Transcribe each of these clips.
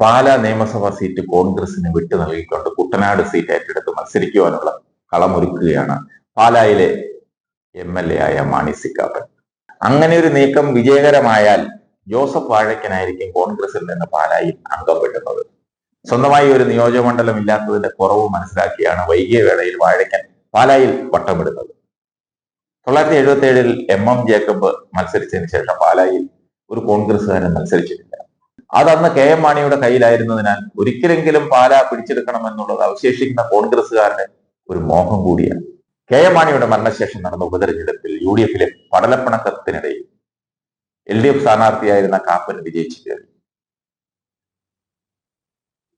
പാല നിയമസഭാ സീറ്റ് കോൺഗ്രസിന് വിട്ടു നൽകിക്കൊണ്ട് കുട്ടനാട് സീറ്റ് ഏറ്റെടുത്ത് മത്സരിക്കുവാനുള്ള കളമൊരുക്കുകയാണ് പാലായിലെ എം എൽ എ ആയ മാണി സിക്കാപ്പൻ. അങ്ങനെ ഒരു നീക്കം വിജയകരമായാൽ ജോസഫ് വാഴക്കനായിരിക്കും കോൺഗ്രസിൽ നിന്ന് പാലായിൽ അംഗം വെട്ടുന്നത് സ്വന്തമായി ഒരു നിയോജകമണ്ഡലം ഇല്ലാത്തതിന്റെ കുറവ് മനസ്സിലാക്കിയാണ് വൈകിയ വേളയിൽ വാഴക്കൻ പാലായിൽ വട്ടമിടുന്നത്. തൊള്ളായിരത്തി എഴുപത്തി ഏഴിൽ എം എം ജേക്കബ് മത്സരിച്ചതിന് ശേഷം പാലായിൽ ഒരു കോൺഗ്രസ്സുകാരൻ മത്സരിച്ചിട്ടില്ല. അതന്ന് കെ എം മാണിയുടെ കയ്യിലായിരുന്നതിനാൽ ഒരിക്കലെങ്കിലും പാല പിടിച്ചെടുക്കണമെന്നുള്ളത് അവശേഷിക്കുന്ന കോൺഗ്രസ്സുകാരുടെ ഒരു മോഹം കൂടിയാണ്. കെ എം മാണിയുടെ മരണശേഷം നടന്ന ഉപതെരഞ്ഞെടുപ്പിൽ യു ഡി എഫിലെ പടലപ്പിണക്കത്തിനിടയിൽ എൽ ഡി എഫ് സ്ഥാനാർത്ഥിയായിരുന്ന കാപ്പൻ വിജയിച്ചു കയറി.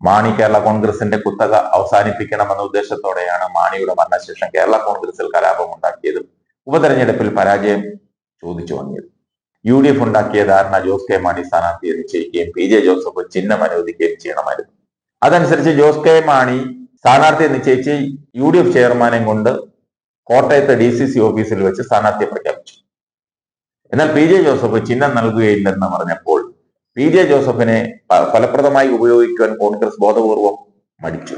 മാണി കേരള കോൺഗ്രസിന്റെ കുത്തക അവസാനിപ്പിക്കണമെന്ന ഉദ്ദേശത്തോടെയാണ് മാണിയുടെ മരണശേഷം കേരള കോൺഗ്രസിൽ കലാപം ഉണ്ടാക്കിയതും ഉപതെരഞ്ഞെടുപ്പിൽ പരാജയം ചോദിച്ചു വാങ്ങിയത് യു ഡി എഫ് ഉണ്ടാക്കിയ ധാരണ ജോസ് കെ മാണി സ്ഥാനാർത്ഥിയെ നിശ്ചയിക്കുകയും പി ജെ ജോസഫ് ചിഹ്നം അനുവദിക്കുകയും ചെയ്യണമായിരുന്നു. അതനുസരിച്ച് ജോസ് കെ മാണി സ്ഥാനാർത്ഥിയെ നിശ്ചയിച്ച് യു ഡി എഫ് ചെയർമാനെയും കൊണ്ട് കോട്ടയത്തെ ഡി സി സി ഓഫീസിൽ വെച്ച് സ്ഥാനാർത്ഥിയെ പ്രഖ്യാപിച്ചു. എന്നാൽ പി ജെ ജോസഫ് ചിഹ്നം നൽകുകയില്ലെന്ന് പറഞ്ഞപ്പോൾ പി ജെ ജോസഫിനെ ഫലപ്രദമായി ഉപയോഗിക്കുവാൻ കോൺഗ്രസ് ബോധപൂർവം മടിച്ചു.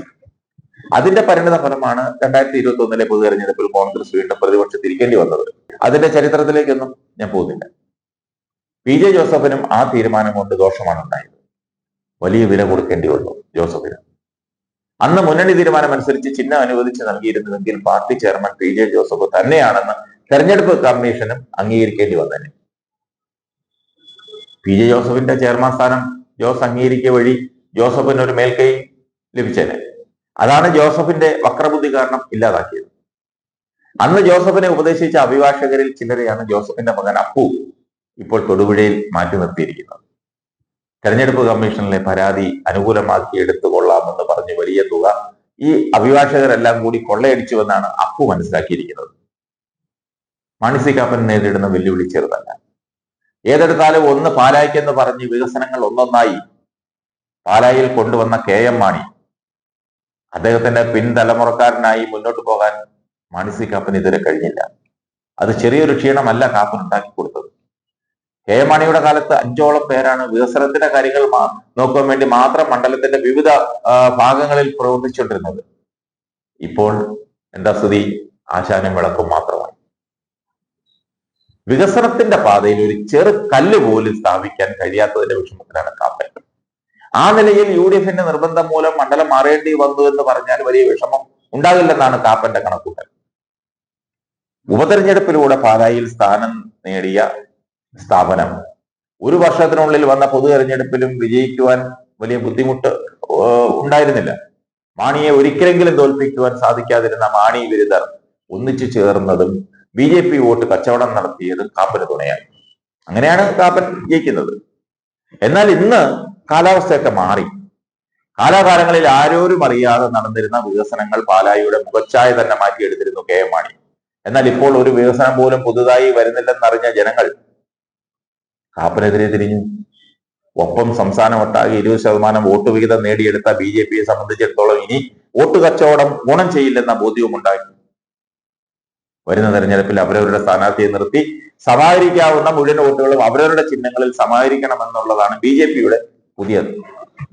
അതിന്റെ പരിണിത ഫലമാണ് രണ്ടായിരത്തി ഇരുപത്തി ഒന്നിലെ പൊതു തെരഞ്ഞെടുപ്പിൽ കോൺഗ്രസ് വീണ്ടും പ്രതിപക്ഷത്തിരിക്കേണ്ടി വന്നത്. അതിന്റെ ചരിത്രത്തിലേക്കൊന്നും ഞാൻ പോകുന്നില്ല. പി ജെ ജോസഫിനും ആ തീരുമാനം കൊണ്ട് ദോഷമാണ് ഉണ്ടായത്. വലിയ വില കൊടുക്കേണ്ടി വന്നു ജോസഫിന്. അന്ന് മുന്നണി തീരുമാനം അനുസരിച്ച് ചിഹ്നം അനുവദിച്ച് നൽകിയിരുന്നുവെങ്കിൽ party chairman P J Joseph തന്നെയാണെന്ന് തെരഞ്ഞെടുപ്പ് കമ്മീഷനും അംഗീകരിക്കേണ്ടി വന്നേനെ. പി ജെ ജോസഫിന്റെ ചെയർമാൻ സ്ഥാനം ജോസ് അംഗീകരിക്കുക വഴി ജോസഫിന് ഒരു മേൽക്കൈ ലഭിച്ചേനെ. അതാണ് ജോസഫിന്റെ വക്രബുദ്ധി കാരണം ഇല്ലാതാക്കിയത്. അന്ന് ജോസഫിനെ ഉപദേശിച്ച അഭിഭാഷകരിൽ ചിലരെയാണ് ജോസഫിന്റെ മകൻ അപ്പു. ഇപ്പോൾ തൊടുപുഴയിൽ മാറ്റി നിർത്തിയിരിക്കുന്നത് തെരഞ്ഞെടുപ്പ് കമ്മീഷനിലെ പരാതി അനുകൂലമാക്കി എടുത്തുകൊള്ളാമെന്ന് പറഞ്ഞ് വലിയ തുക ഈ അഭിഭാഷകരെല്ലാം കൂടി കൊള്ളയടിച്ചുവെന്നാണ് അപ്പു മനസ്സിലാക്കിയിരിക്കുന്നത്. മാണിസി കാപ്പൻ നേരിടുന്ന വെല്ലുവിളി ചെറുതല്ല. ഏതെടുത്താലും ഒന്ന് പാലായ്ക്കെന്ന് പറഞ്ഞ് വികസനങ്ങൾ ഒന്നൊന്നായി പാലായിൽ കൊണ്ടുവന്ന കെ എം മാണി അദ്ദേഹത്തിന്റെ പിൻതലമുറക്കാരനായി മുന്നോട്ട് പോകാൻ മാണിസി കാപ്പൻ ഇതുവരെ കഴിഞ്ഞില്ല. അത് ചെറിയൊരു ക്ഷീണമല്ല കാപ്പൻ ഉണ്ടാക്കി കൊടുത്തത്. കെ മണിയുടെ കാലത്ത് അഞ്ചോളം പേരാണ് വികസനത്തിന്റെ കാര്യങ്ങൾ നോക്കാൻ വേണ്ടി മാത്രം മണ്ഡലത്തിന്റെ വിവിധ ഭാഗങ്ങളിൽ പ്രവർത്തിച്ചുകൊണ്ടിരുന്നത്. ഇപ്പോൾ എന്താ സ്ഥിതി? ആശാനും വിളക്കും മാത്രമാണ് വികസനത്തിന്റെ പാതയിൽ ഒരു ചെറു കല്ല് പോലും സ്ഥാപിക്കാൻ കഴിയാത്തതിന്റെ വിഷമത്തിലാണ് കാപ്പൻ. ആ നിലയിൽ യു ഡി എഫിന്റെ നിർബന്ധം മൂലം മണ്ഡലം മാറേണ്ടി വന്നു എന്ന് പറഞ്ഞാൽ വലിയ വിഷമം ഉണ്ടാകില്ലെന്നാണ് കാപ്പന്റെ കണക്കൂട്ടൽ. ഉപതെരഞ്ഞെടുപ്പിലൂടെ പാലായിൽ സ്ഥാനം നേടിയ സ്ഥാപനം. ഒരു വർഷത്തിനുള്ളിൽ വന്ന പൊതു തെരഞ്ഞെടുപ്പിലും വിജയിക്കുവാൻ വലിയ ബുദ്ധിമുട്ട് ഉണ്ടായിരുന്നില്ല. മാണിയെ ഒരിക്കലെങ്കിലും തോൽപ്പിക്കുവാൻ സാധിക്കാതിരുന്ന മാണി വിരുദ്ധർ ഒന്നിച്ചു ചേർന്നതും ബി ജെ പി വോട്ട് കച്ചവടം നടത്തിയതും കാപ്പന് തുണയായി അങ്ങനെയാണ് കാപ്പൻ ജയിക്കുന്നത്. എന്നാൽ ഇന്ന് കാലാവസ്ഥയൊക്കെ മാറി. കാലാകാലങ്ങളിൽ ആരോരും അറിയാതെ നടന്നിരുന്ന വികസനങ്ങൾ പാലായിയുടെ മുഖച്ഛായ തന്നെ മാറ്റിയെടുത്തിരുന്നു കെ എം മാണി. എന്നാൽ ഇപ്പോൾ ഒരു വികസനം പോലും പുതുതായി വരുന്നില്ലെന്നറിഞ്ഞ ജനങ്ങൾ കാപ്പനെതിരെ തിരിഞ്ഞു. ഒപ്പം സംസ്ഥാനം ഒട്ടാകെ ഇരുപത് ശതമാനം വോട്ട് വിഹിതം നേടിയെടുത്ത ബി ജെ പിയെ സംബന്ധിച്ചിടത്തോളം ഇനി വോട്ട് കച്ചവടം ഗുണം ചെയ്യില്ലെന്ന ബോധ്യവും ഉണ്ടായി വരുന്ന തെരഞ്ഞെടുപ്പിൽ അവരവരുടെ സ്ഥാനാർത്ഥിയെ നിർത്തി സമാഹരിക്കാവുന്ന മുഴുവൻ വോട്ടുകളും അവരവരുടെ ചിഹ്നങ്ങളിൽ സമാഹരിക്കണമെന്നുള്ളതാണ് ബി ജെ പിയുടെ പുതിയ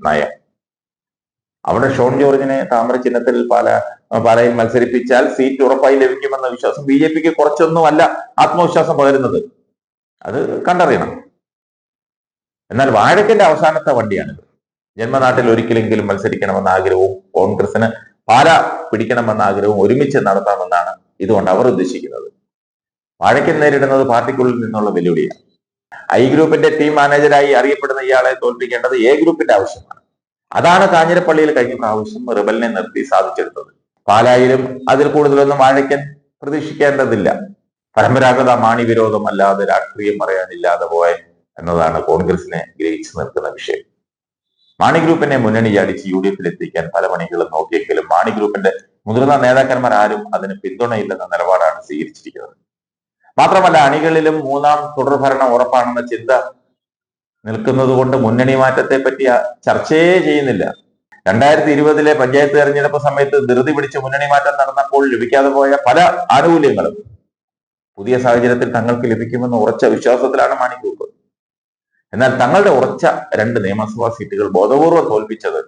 നയം. അവിടെ ഷോൺ ജോർജിനെ താമര ചിഹ്നത്തിൽ പാല പാലയിൽ മത്സരിപ്പിച്ചാൽ സീറ്റ് ഉറപ്പായി ലഭിക്കുമെന്ന വിശ്വാസം ബി ജെ പിക്ക് കുറച്ചൊന്നും അല്ല ആത്മവിശ്വാസം പകരുന്നത്. അത് കണ്ടറിയണം. എന്നാൽ വാഴക്കന്റെ അവസാനത്തെ വണ്ടിയാണിത്. ജന്മനാട്ടിൽ ഒരിക്കലെങ്കിലും മത്സരിക്കണമെന്ന ആഗ്രഹവും കോൺഗ്രസിന് പാല പിടിക്കണമെന്ന ആഗ്രഹവും ഒരുമിച്ച് നടത്താമെന്നാണ് ഇതുകൊണ്ട് അവർ ഉദ്ദേശിക്കുന്നത്. വാഴക്കൻ നേരിടുന്നത് പാർട്ടിക്കുള്ളിൽ നിന്നുള്ള വെല്ലുവിളിയാണ്. ഐ ഗ്രൂപ്പിന്റെ ടീം മാനേജരായി അറിയപ്പെടുന്ന ഇയാളെ തോൽപ്പിക്കേണ്ടത് എ ഗ്രൂപ്പിന്റെ ആവശ്യമാണ്. അതാണ് കാഞ്ഞിരപ്പള്ളിയിൽ കഴിഞ്ഞ പ്രാവശ്യം റിബലിനെ നിർത്തി സാധിച്ചെടുത്തത്. പാലായിലും അതിൽ കൂടുതലൊന്നും വാഴയ്ക്കൻ പ്രതീക്ഷിക്കേണ്ടതില്ല. പരമ്പരാഗത മാണി വിരോധമല്ലാതെ രാഷ്ട്രീയം പറയാനില്ലാതെ പോയ എന്നതാണ് കോൺഗ്രസിനെ ഗ്രഹിച്ചു നിൽക്കുന്ന വിഷയം. മാണി ഗ്രൂപ്പിനെ മുന്നണി ചാടിച്ച് യു ഡി എഫിൽ എത്തിക്കാൻ പല പണികളും നോക്കിയെങ്കിലും മാണി ഗ്രൂപ്പിന്റെ മുതിർന്ന നേതാക്കന്മാർ ആരും അതിന് പിന്തുണയില്ലെന്ന നിലപാടാണ് സ്വീകരിച്ചിരിക്കുന്നത്. മാത്രമല്ല അണികളിലും മൂന്നാം തുടർഭരണം ഉറപ്പാണെന്ന ചിന്ത നിൽക്കുന്നത് കൊണ്ട് മുന്നണി മാറ്റത്തെ പറ്റി ചർച്ചയേ ചെയ്യുന്നില്ല. രണ്ടായിരത്തി ഇരുപതിലെ പഞ്ചായത്ത് തെരഞ്ഞെടുപ്പ് സമയത്ത് ധൃതി പിടിച്ച് മുന്നണി മാറ്റം നടന്നപ്പോൾ ലഭിക്കാതെ പോയ പല ആനുകൂല്യങ്ങളും പുതിയ സാഹചര്യത്തിൽ തങ്ങൾക്ക് ലഭിക്കുമെന്ന ഉറച്ച വിശ്വാസത്തിലാണ് മാണി ഗ്രൂപ്പ്. എന്നാൽ തങ്ങളുടെ ഉറച്ച രണ്ട് നിയമസഭാ സീറ്റുകൾ ബോധപൂർവം തോൽപ്പിച്ചത്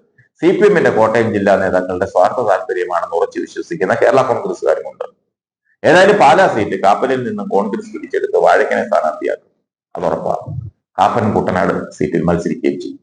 സി പി എമ്മിന്റെ കോട്ടയം ജില്ലാ നേതാക്കളുടെ സ്വാർത്ഥ താല്പര്യമാണെന്ന് ഉറച്ചു വിശ്വസിക്കുന്ന കേരള കോൺഗ്രസുകാരുമുണ്ട് ഏതായാലും പാലാ സീറ്റ് കാപ്പനിൽ നിന്ന് കോൺഗ്രസ് പിടിച്ചെടുത്ത് വാഴക്കനെ സ്ഥാനാർത്ഥിയാക്കും. അത് കാപ്പൻ കുട്ടനാട് സീറ്റിൽ മത്സരിക്കുകയും ചെയ്യും.